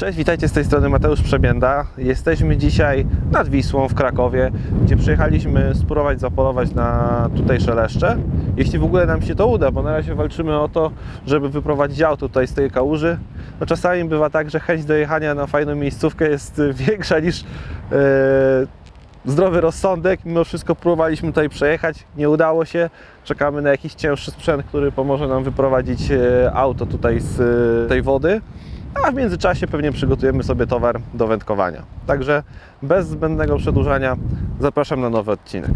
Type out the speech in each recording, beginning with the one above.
Cześć, witajcie z tej strony Mateusz Przebięda. Jesteśmy dzisiaj nad Wisłą w Krakowie, gdzie przyjechaliśmy spróbować zapolować na tutejsze leszcze. Jeśli w ogóle nam się to uda, bo na razie walczymy o to, żeby wyprowadzić auto tutaj z tej kałuży. No czasami bywa tak, że chęć dojechania na fajną miejscówkę jest większa niż e, zdrowy rozsądek. Mimo wszystko próbowaliśmy tutaj przejechać, nie udało się. Czekamy na jakiś cięższy sprzęt, który pomoże nam wyprowadzić e, auto tutaj z e, tej wody. A w międzyczasie pewnie przygotujemy sobie towar do wędkowania. Także bez zbędnego przedłużania zapraszam na nowy odcinek.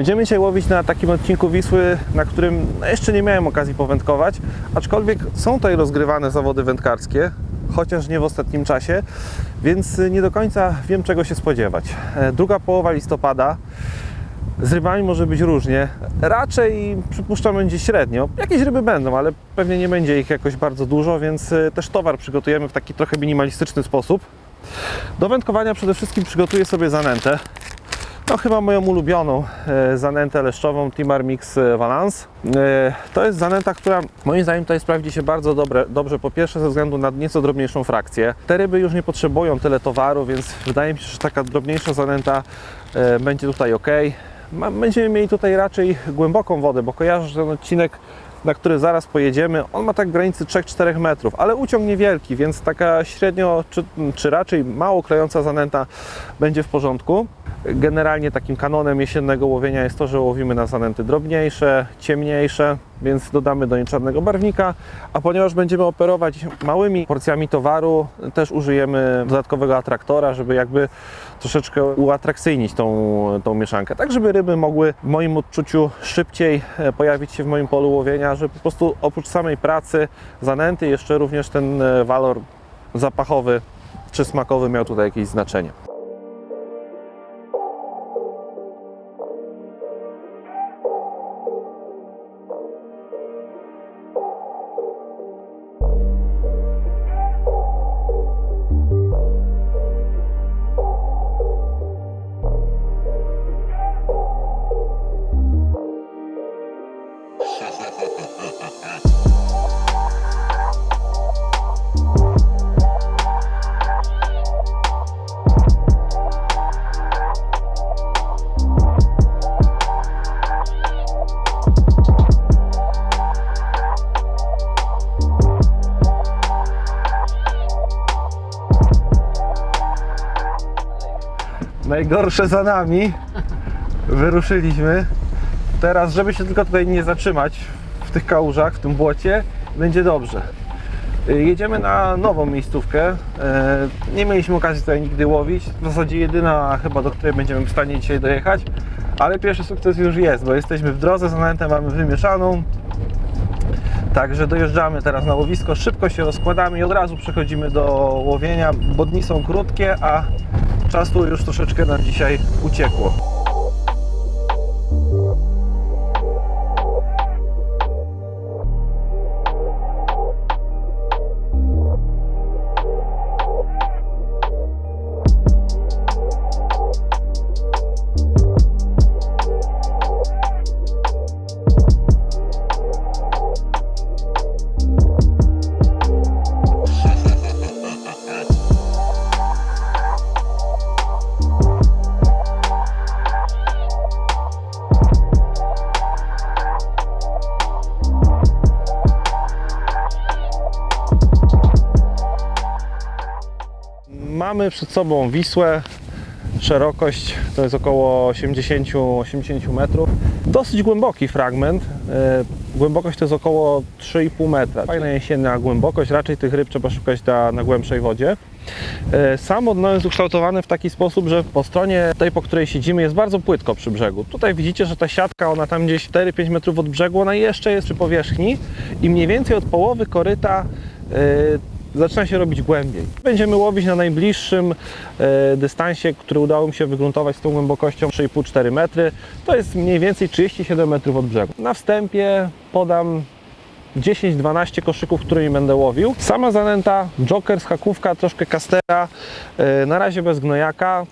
Będziemy dzisiaj łowić na takim odcinku Wisły, na którym no, jeszcze nie miałem okazji powędkować, aczkolwiek są tutaj rozgrywane zawody wędkarskie, chociaż nie w ostatnim czasie, więc nie do końca wiem czego się spodziewać. E, Druga połowa listopada, z rybami może być różnie. Raczej przypuszczam będzie średnio. Jakieś ryby będą, ale pewnie nie będzie ich jakoś bardzo dużo, więc e, też towar przygotujemy w taki trochę minimalistyczny sposób. Do wędkowania przede wszystkim przygotuję sobie zanętę. No chyba moją ulubioną e, zanętę leszczową Timar Mix e, Valance. E, To jest zanęta, która moim zdaniem tutaj sprawdzi się bardzo dobre, dobrze. Po pierwsze ze względu na nieco drobniejszą frakcję. Te ryby już nie potrzebują tyle towaru, więc wydaje mi się, że taka drobniejsza zanęta będzie tutaj ok. Będziemy mieli tutaj raczej głęboką wodę, bo kojarzę, że ten odcinek na który zaraz pojedziemy, on ma tak granicy 3-4 metrów, ale uciąg niewielki, więc taka średnio, czy, czy raczej mało klejąca zanęta będzie w porządku. Generalnie takim kanonem jesiennego łowienia jest to, że łowimy na zanęty drobniejsze, ciemniejsze, więc dodamy do niej czarnego barwnika, a ponieważ będziemy operować małymi porcjami towaru, też użyjemy dodatkowego atraktora, żeby jakby troszeczkę uatrakcyjnić tą, tą mieszankę, tak żeby ryby mogły w moim odczuciu szybciej e, pojawić się w moim polu łowienia, że po prostu oprócz samej pracy zanęty jeszcze również ten e, walor zapachowy czy smakowy miał tutaj jakieś znaczenie. Najgorsze za nami. Wyruszyliśmy. Teraz, żeby się tylko tutaj nie zatrzymać w tych kałużach, w tym błocie, będzie dobrze. Y, Jedziemy na nową miejscówkę. E, Nie mieliśmy okazji tutaj nigdy łowić. W zasadzie jedyna chyba, do której będziemy w stanie dzisiaj dojechać. Ale pierwszy sukces już jest, bo jesteśmy w drodze, zanętę mamy wymieszaną. Także dojeżdżamy teraz na łowisko, szybko się rozkładamy i od razu przechodzimy do łowienia, bo dni są krótkie, a czasu już troszeczkę nam dzisiaj uciekło. Przed sobą Wisłę. Szerokość to jest około 80-80 metrów. Dosyć głęboki fragment. E, Głębokość to jest około 3,5 metra. Fajna jesienna głębokość. Raczej tych ryb trzeba szukać na, na głębszej wodzie. E, Samo dno jest ukształtowane w taki sposób, że po stronie tej, po której siedzimy, jest bardzo płytko przy brzegu. Tutaj widzicie, że ta siatka, ona tam gdzieś 4-5 metrów od brzegu, ona jeszcze jest przy powierzchni i mniej więcej od połowy koryta e, zaczyna się robić głębiej. Będziemy łowić na najbliższym e, dystansie, który udało mi się wygruntować z tą głębokością 3,5-4 metry. To jest mniej więcej 37 metrów od brzegu. Na wstępie podam 10-12 koszyków, którymi będę łowił. Sama zanęta, joker, skakówka, troszkę kastera, e, na razie bez gnojaka,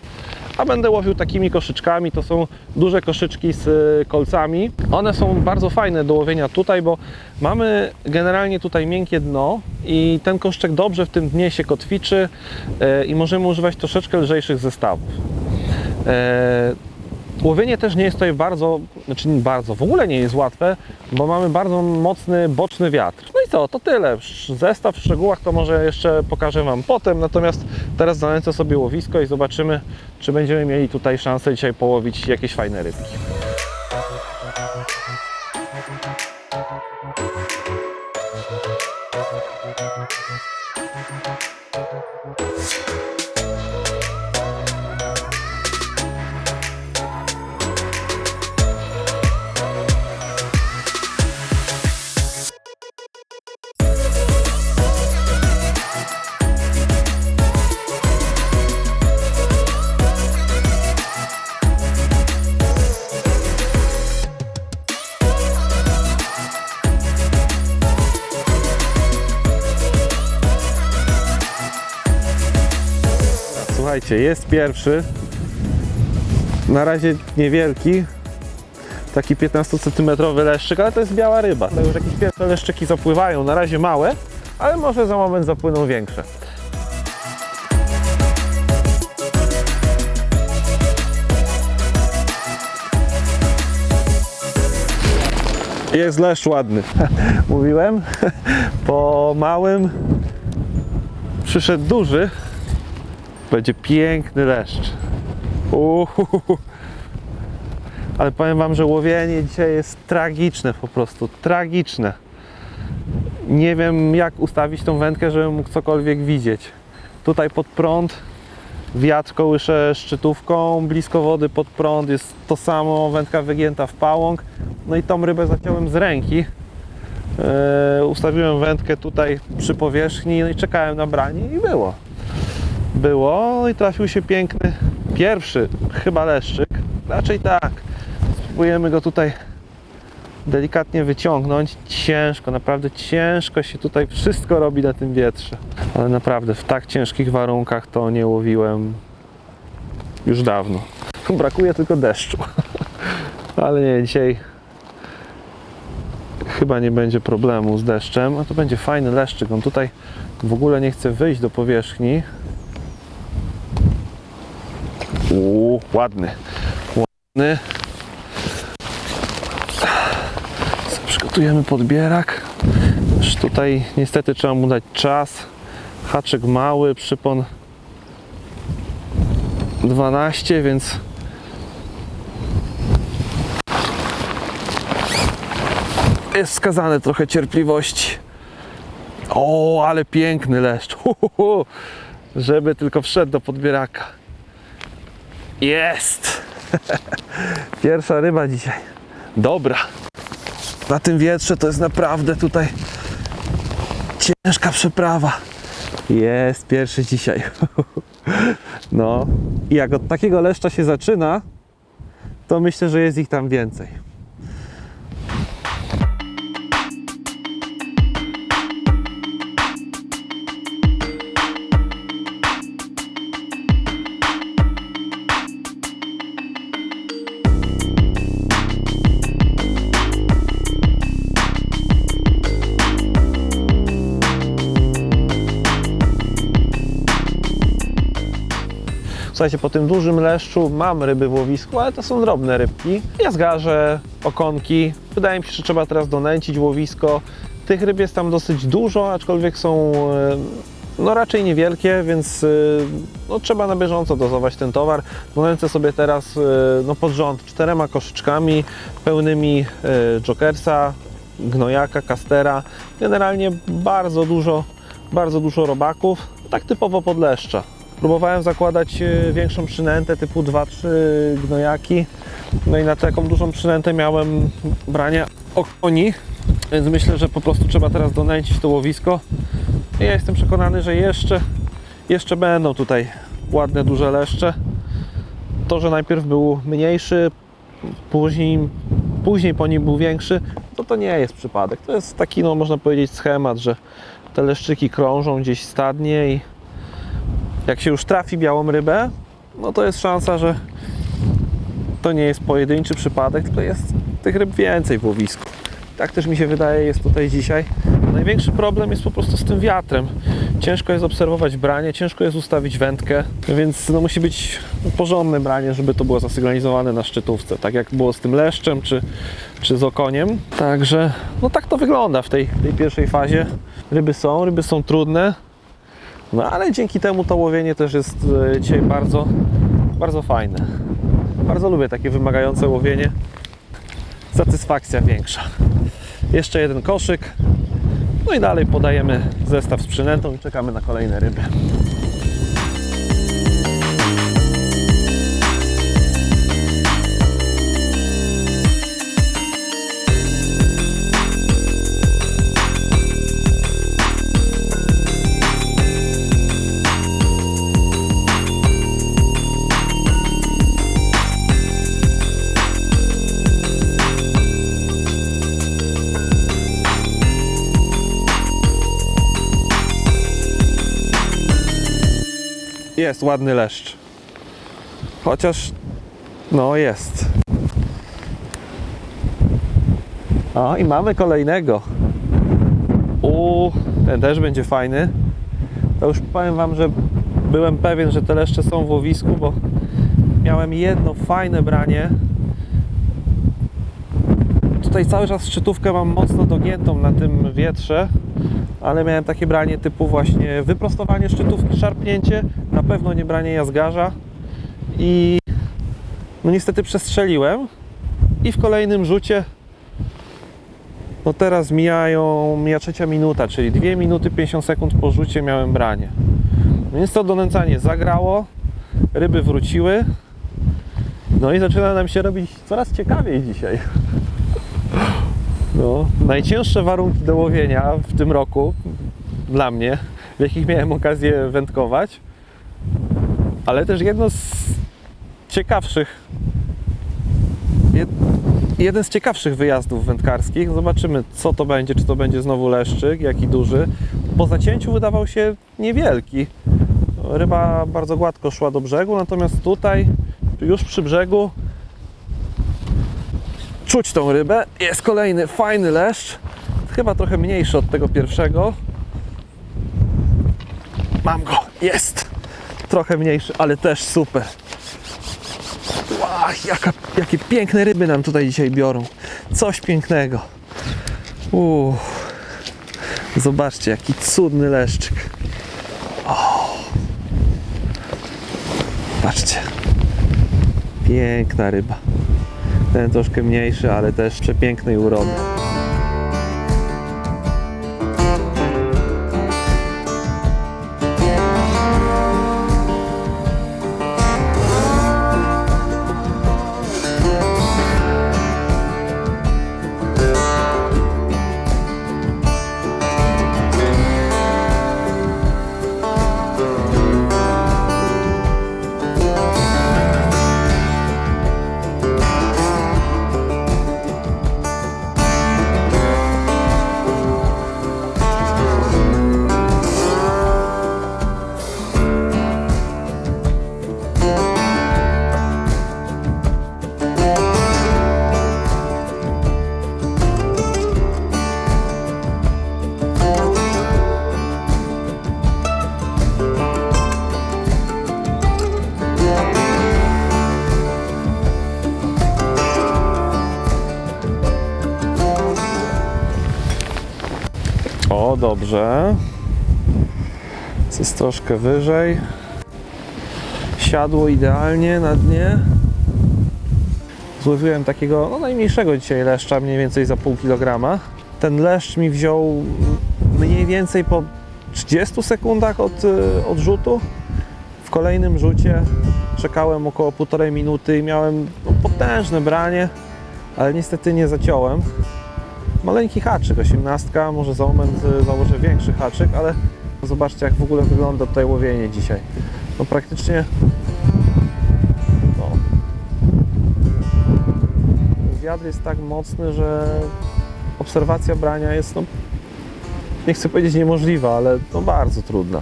a będę łowił takimi koszyczkami. To są duże koszyczki z e, kolcami. One są bardzo fajne do łowienia tutaj, bo mamy generalnie tutaj miękkie dno i ten koszyczek dobrze w tym dnie się kotwiczy e, i możemy używać troszeczkę lżejszych zestawów. Łowienie też nie jest tutaj bardzo, znaczy bardzo, w ogóle nie jest łatwe, bo mamy bardzo mocny boczny wiatr. No i co, to tyle. Zestaw w szczegółach to może jeszcze pokażę Wam potem, natomiast teraz zanęcę sobie łowisko i zobaczymy, czy będziemy mieli tutaj szansę dzisiaj połowić jakieś fajne rybki. Jest pierwszy. Na razie niewielki. Taki 15 cm leszczyk, ale to jest biała ryba. To już jakieś pierwsze leszczyki zapływają. Na razie małe, ale może za moment zapłyną większe. Jest leszcz ładny. Mówiłem. Po małym przyszedł duży. Będzie piękny leszcz. Uhuhu. Ale powiem Wam, że łowienie dzisiaj jest tragiczne po prostu. Tragiczne. Nie wiem jak ustawić tą wędkę, żebym mógł cokolwiek widzieć. Tutaj pod prąd, wiatr kołysze szczytówką, blisko wody pod prąd jest to samo, wędka wygięta w pałąk. No i tą rybę zaciąłem z ręki. Eee, ustawiłem wędkę tutaj przy powierzchni no i czekałem na branie i było było i trafił się piękny pierwszy chyba leszczyk. Raczej tak. Spróbujemy go tutaj delikatnie wyciągnąć. Ciężko, naprawdę ciężko się tutaj wszystko robi na tym wietrze. Ale naprawdę w tak ciężkich warunkach to nie łowiłem już dawno. Brakuje tylko deszczu. Ale nie, dzisiaj chyba nie będzie problemu z deszczem, a to będzie fajny leszczyk. On tutaj w ogóle nie chce wyjść do powierzchni. Ładny. Ładny. Przygotujemy podbierak. Już tutaj niestety trzeba mu dać czas. Haczyk mały, przypon 12, więc jest skazane trochę cierpliwości. O, ale piękny leszcz. Żeby tylko wszedł do podbieraka. Jest! Pierwsza ryba dzisiaj. Dobra. Na tym wietrze to jest naprawdę tutaj ciężka przeprawa. Jest pierwszy dzisiaj. No. I jak od takiego leszcza się zaczyna, to myślę, że jest ich tam więcej. Słuchajcie, po tym dużym leszczu mam ryby w łowisku, ale to są drobne rybki. Jazgarze, okonki. Wydaje mi się, że trzeba teraz donęcić łowisko. Tych ryb jest tam dosyć dużo, aczkolwiek są e, no raczej niewielkie, więc e, no, trzeba na bieżąco dozować ten towar. Donęcę sobie teraz e, no, pod rząd czterema koszyczkami pełnymi jokersa, gnojaka, kastera. Generalnie bardzo dużo, bardzo dużo robaków, tak typowo pod leszcza. Próbowałem zakładać e, większą przynętę typu 2-3 gnojaki. No i na taką dużą przynętę miałem branie okoni, więc myślę, że po prostu trzeba teraz donęcić to łowisko. I ja jestem przekonany, że jeszcze, jeszcze będą tutaj ładne, duże leszcze. To, że najpierw był mniejszy, później, później po nim był większy, to to nie jest przypadek. To jest taki, no można powiedzieć, schemat, że te leszczyki krążą gdzieś stadnie i jak się już trafi białą rybę, no to jest szansa, że to nie jest pojedynczy przypadek, tylko jest tych ryb więcej w łowisku. Tak też mi się wydaje jest tutaj dzisiaj. Największy problem jest po prostu z tym wiatrem. Ciężko jest obserwować branie, ciężko jest ustawić wędkę, więc no musi być porządne branie, żeby to było zasygnalizowane na szczytówce, tak jak było z tym leszczem czy, czy z okoniem. Także no tak to wygląda w tej, tej pierwszej fazie. Ryby są, ryby są trudne, no ale dzięki temu to łowienie też jest e, dzisiaj bardzo, bardzo fajne. Bardzo lubię takie wymagające łowienie. Satysfakcja większa. Jeszcze jeden koszyk. No i dalej podajemy zestaw z przynętą i czekamy na kolejne ryby. Jest ładny leszcz. Chociaż no jest. O i mamy kolejnego. U, ten też będzie fajny. To już powiem wam, że byłem pewien, że te leszcze są w łowisku, bo miałem jedno fajne branie. Tutaj cały czas szczytówkę mam mocno dogiętą na tym wietrze, ale miałem takie branie typu właśnie wyprostowanie szczytówki, szarpnięcie, na pewno nie branie jazgarza i no niestety przestrzeliłem i w kolejnym rzucie no teraz mijają, mija trzecia minuta, czyli 2 minuty 50 sekund po rzucie miałem branie. Więc to donęcanie zagrało, ryby wróciły, no i zaczyna nam się robić coraz ciekawiej dzisiaj. No, najcięższe warunki do łowienia w tym roku dla mnie, w jakich miałem okazję wędkować, ale też jedno z ciekawszych jed, jeden z ciekawszych wyjazdów wędkarskich. Zobaczymy, co to będzie, czy to będzie znowu leszczyk, jaki duży. Po zacięciu wydawał się niewielki. Ryba bardzo gładko szła do brzegu, natomiast tutaj, już przy brzegu, czuć tą rybę. Jest kolejny fajny leszcz. Chyba trochę mniejszy od tego pierwszego. Mam go. Jest. Trochę mniejszy, ale też super. Ła, jaka, jakie piękne ryby nam tutaj dzisiaj biorą. Coś pięknego. Uuu. Zobaczcie, jaki cudny leszczyk. O. Patrzcie. Piękna ryba. Ten troszkę mniejszy, ale też przepięknej urody. Dobrze. Jest troszkę wyżej. Siadło idealnie na dnie. Złowiłem takiego no, najmniejszego dzisiaj leszcza, mniej więcej za pół kilograma. Ten leszcz mi wziął mniej więcej po 30 sekundach od, y, od rzutu. W kolejnym rzucie czekałem około półtorej minuty i miałem no, potężne branie, ale niestety nie zaciąłem maleńki haczyk, 18, może za moment y, założę większy haczyk, ale zobaczcie jak w ogóle wygląda tutaj łowienie dzisiaj. No praktycznie no, wiatr jest tak mocny, że obserwacja brania jest, no, nie chcę powiedzieć niemożliwa, ale no bardzo trudna.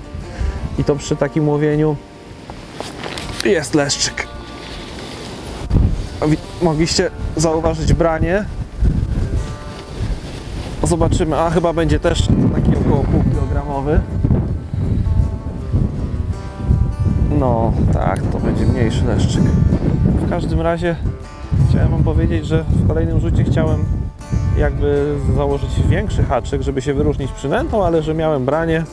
I to przy takim łowieniu jest leszczyk. Mogliście zauważyć branie. Zobaczymy, a chyba będzie też taki około półkilogramowy. No, tak, to będzie mniejszy leszczyk. W każdym razie chciałem Wam powiedzieć, że w kolejnym rzucie chciałem jakby założyć większy haczyk, żeby się wyróżnić przynętą, ale że miałem branie.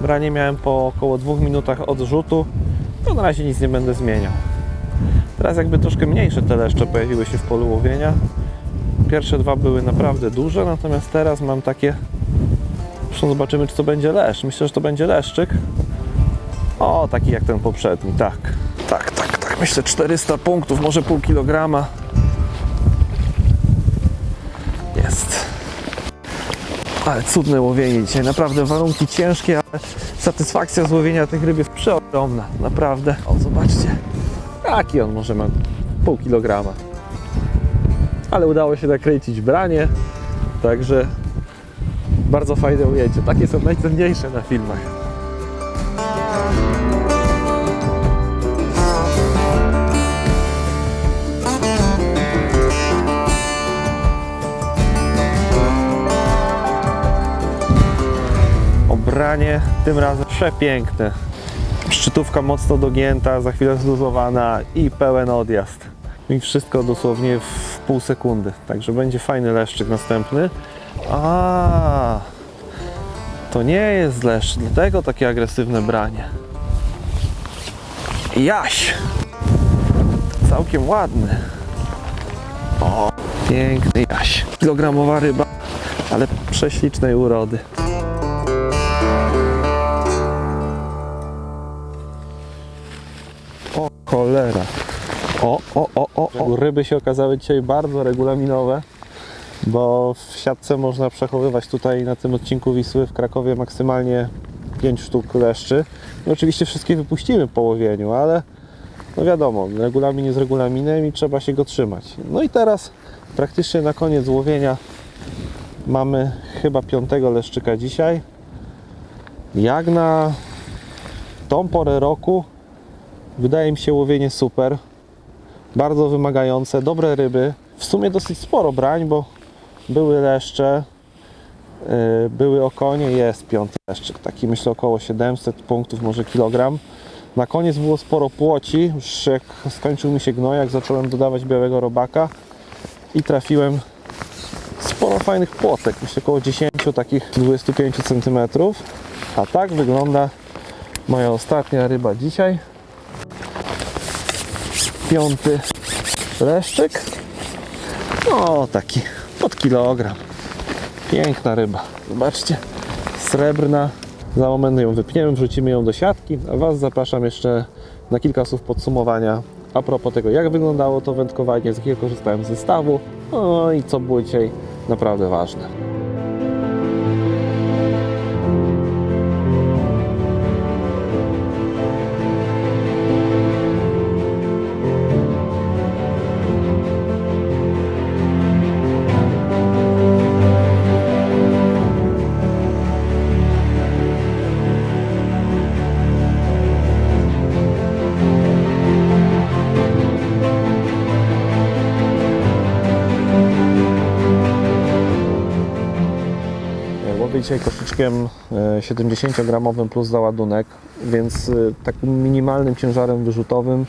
Branie miałem po około dwóch minutach od rzutu. To na razie nic nie będę zmieniał. Teraz jakby troszkę mniejsze te leszcze pojawiły się w polu łowienia. Pierwsze dwa były naprawdę duże, natomiast teraz mam takie... Zresztą zobaczymy, czy to będzie leszcz. Myślę, że to będzie leszczyk. O, taki jak ten poprzedni, tak. Tak, tak, tak. Myślę 400 punktów, może pół kilograma. Jest. Ale cudne łowienie dzisiaj. Naprawdę warunki ciężkie, ale satysfakcja z łowienia tych ryb jest przeogromna. Naprawdę. O, zobaczcie. Jaki on może ma? Pół kilograma. Ale udało się nakręcić branie, także bardzo fajne ujęcie. Takie są najcenniejsze na filmach. Obranie tym razem przepiękne. Szczytówka mocno dogięta, za chwilę zluzowana i pełen odjazd. I wszystko dosłownie w pół sekundy. Także będzie fajny leszczyk następny. A, to nie jest leszcz, dlatego takie agresywne branie. Jaś! Całkiem ładny. O, piękny jaś. Kilogramowa ryba, ale prześlicznej urody. O cholera. O, o, o, o, o. Ryby się okazały dzisiaj bardzo regulaminowe, bo w siatce można przechowywać tutaj na tym odcinku Wisły w Krakowie maksymalnie 5 sztuk leszczy. I oczywiście wszystkie wypuścimy po łowieniu, ale no wiadomo, regulamin jest regulaminem i trzeba się go trzymać. No i teraz praktycznie na koniec łowienia mamy chyba piątego leszczyka dzisiaj. Jak na tą porę roku Wydaje mi się łowienie super. Bardzo wymagające, dobre ryby. W sumie dosyć sporo brań, bo były leszcze, yy, były okonie, jest piąty leszczyk. Taki myślę około 700 punktów, może kilogram. Na koniec było sporo płoci. Już jak skończył mi się gnojak, zacząłem dodawać białego robaka i trafiłem sporo fajnych płotek. Myślę około 10 takich 25 cm. A tak wygląda moja ostatnia ryba dzisiaj piąty leszczyk. No, taki pod kilogram. Piękna ryba. Zobaczcie, srebrna. Za moment ją wypniemy, wrzucimy ją do siatki, a Was zapraszam jeszcze na kilka słów podsumowania a propos tego, jak wyglądało to wędkowanie, z jakiego korzystałem z zestawu, no i co było dzisiaj naprawdę ważne. Dzisiaj koszyczkiem e, 70-gramowym plus załadunek, więc e, takim minimalnym ciężarem wyrzutowym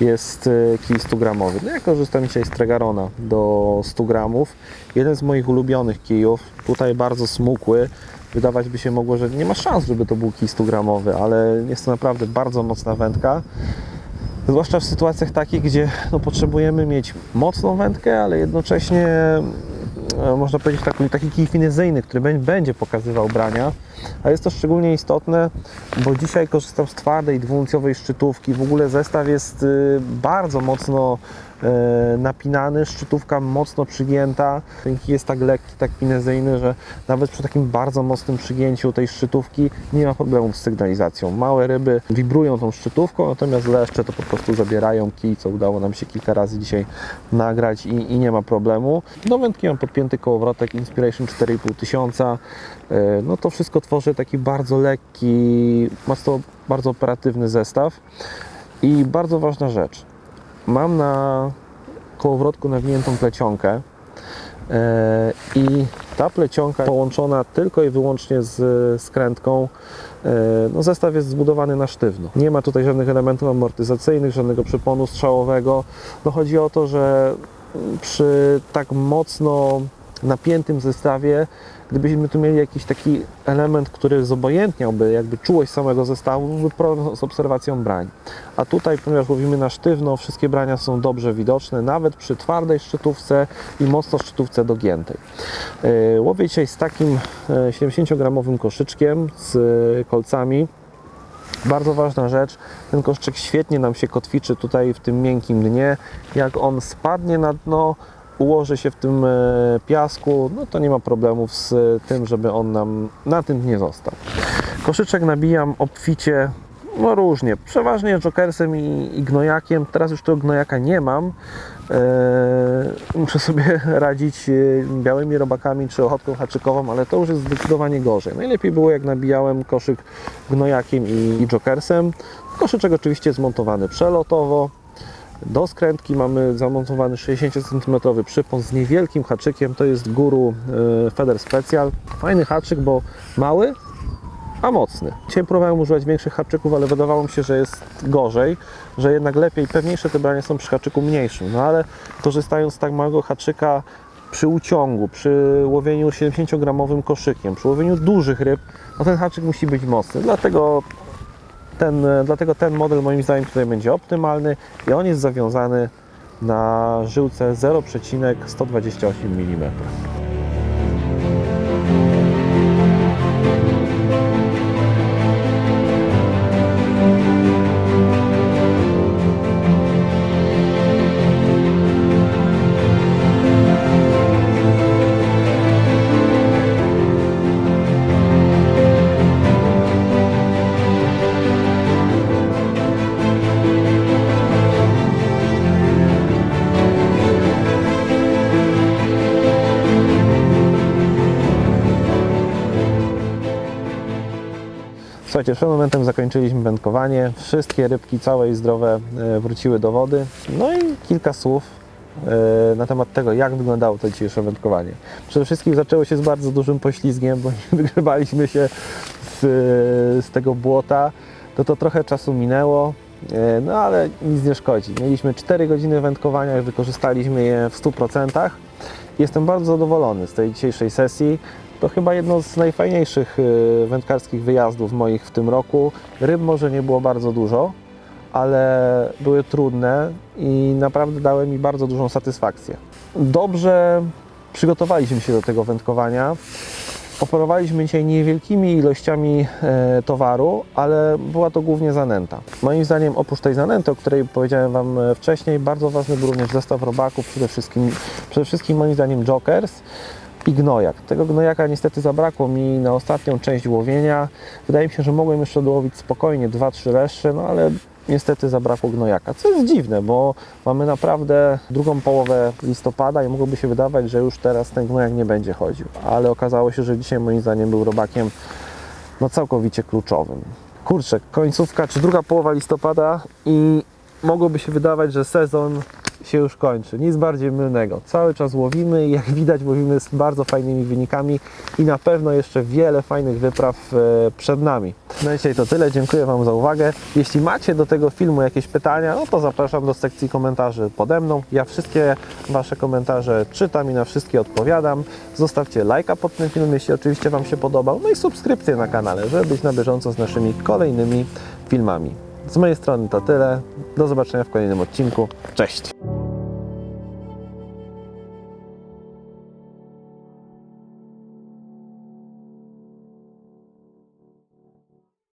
jest e, kij 100-gramowy. No ja korzystam dzisiaj z Tregarona do 100 gramów. Jeden z moich ulubionych kijów, tutaj bardzo smukły. Wydawać by się mogło, że nie ma szans, żeby to był kij 100-gramowy, ale jest to naprawdę bardzo mocna wędka. Zwłaszcza w sytuacjach takich, gdzie no, potrzebujemy mieć mocną wędkę, ale jednocześnie e, można powiedzieć taki, taki kij finezyjny, który bę- będzie pokazywał brania. A jest to szczególnie istotne, bo dzisiaj korzystam z twardej dwuuncjowej szczytówki. W ogóle zestaw jest y, bardzo mocno e, napinany, szczytówka mocno przygięta. Ręki jest tak lekki, tak pinezyjny, że nawet przy takim bardzo mocnym przygięciu tej szczytówki nie ma problemów z sygnalizacją. Małe ryby wibrują tą szczytówką, natomiast leszcze to po prostu zabierają kij, co udało nam się kilka razy dzisiaj nagrać i, i nie ma problemu. Do wędki mam podpięty kołowrotek Inspiration 4,5 tysiąca. E, No to wszystko tworzy taki bardzo lekki, to bardzo operatywny zestaw. I bardzo ważna rzecz. Mam na kołowrotku nawiniętą plecionkę e, i ta plecionka połączona tylko i wyłącznie z skrętką. e, No zestaw jest zbudowany na sztywno. Nie ma tutaj żadnych elementów amortyzacyjnych, żadnego przyponu strzałowego. No chodzi o to, że przy tak mocno napiętym zestawie, gdybyśmy tu mieli jakiś taki element, który zobojętniałby jakby czułość samego zestawu, z obserwacją brań. A tutaj, ponieważ łowimy na sztywno, wszystkie brania są dobrze widoczne, nawet przy twardej szczytówce i mocno szczytówce dogiętej. Yy, Łowię dzisiaj z takim e, 70-gramowym koszyczkiem z e, kolcami. Bardzo ważna rzecz, ten koszyczek świetnie nam się kotwiczy tutaj w tym miękkim dnie. Jak on spadnie na dno, ułoży się w tym e, piasku, no to nie ma problemów z tym, żeby on nam na tym dnie został. Koszyczek nabijam obficie, no różnie, przeważnie jokersem i, i gnojakiem. Teraz już tego gnojaka nie mam. Eee, muszę sobie radzić e, białymi robakami czy ochotką haczykową, ale to już jest zdecydowanie gorzej. Najlepiej było jak nabijałem koszyk gnojakiem i, i jokersem. Koszyczek oczywiście zmontowany przelotowo. Do skrętki mamy zamontowany 60 cm przypon z niewielkim haczykiem. To jest Guru e, Feder Special. Fajny haczyk, bo mały, a mocny. Dzisiaj próbowałem używać większych haczyków, ale wydawało mi się, że jest gorzej, że jednak lepiej, pewniejsze te brania są przy haczyku mniejszym. No ale korzystając z tak małego haczyka przy uciągu, przy łowieniu 70-gramowym koszykiem, przy łowieniu dużych ryb, no ten haczyk musi być mocny. Dlatego ten, dlatego ten model moim zdaniem tutaj będzie optymalny i on jest zawiązany na żyłce 0,128 mm. Przed momentem zakończyliśmy wędkowanie. Wszystkie rybki całe i zdrowe e, wróciły do wody. No i kilka słów e, na temat tego, jak wyglądało to dzisiejsze wędkowanie. Przede wszystkim zaczęło się z bardzo dużym poślizgiem, bo wygrzebaliśmy się z, z tego błota. To to trochę czasu minęło, e, no ale nic nie szkodzi. Mieliśmy 4 godziny wędkowania, wykorzystaliśmy je w 100%. Jestem bardzo zadowolony z tej dzisiejszej sesji. To chyba jedno z najfajniejszych y, wędkarskich wyjazdów moich w tym roku. Ryb może nie było bardzo dużo, ale były trudne i naprawdę dały mi bardzo dużą satysfakcję. Dobrze przygotowaliśmy się do tego wędkowania. Operowaliśmy dzisiaj niewielkimi ilościami e, towaru, ale była to głównie zanęta. Moim zdaniem oprócz tej zanęty, o której powiedziałem Wam e, wcześniej, bardzo ważny był również zestaw robaków, przede wszystkim, przede wszystkim moim zdaniem jokers i gnojak. Tego gnojaka niestety zabrakło mi na ostatnią część łowienia. Wydaje mi się, że mogłem jeszcze dołowić spokojnie 2-3 leszcze, no ale niestety zabrakło gnojaka. Co jest dziwne, bo mamy naprawdę drugą połowę listopada i mogłoby się wydawać, że już teraz ten gnojak nie będzie chodził. Ale okazało się, że dzisiaj moim zdaniem był robakiem no całkowicie kluczowym. Kurczę, końcówka czy druga połowa listopada i mogłoby się wydawać, że sezon się już kończy. Nic bardziej mylnego. Cały czas łowimy i jak widać łowimy z bardzo fajnymi wynikami i na pewno jeszcze wiele fajnych wypraw e, przed nami. Na dzisiaj to tyle. Dziękuję Wam za uwagę. Jeśli macie do tego filmu jakieś pytania, no to zapraszam do sekcji komentarzy pode mną. Ja wszystkie Wasze komentarze czytam i na wszystkie odpowiadam. Zostawcie lajka pod tym filmem, jeśli oczywiście Wam się podobał. No i subskrypcję na kanale, żeby być na bieżąco z naszymi kolejnymi filmami. Z mojej strony to tyle. Do zobaczenia w kolejnym odcinku. Cześć!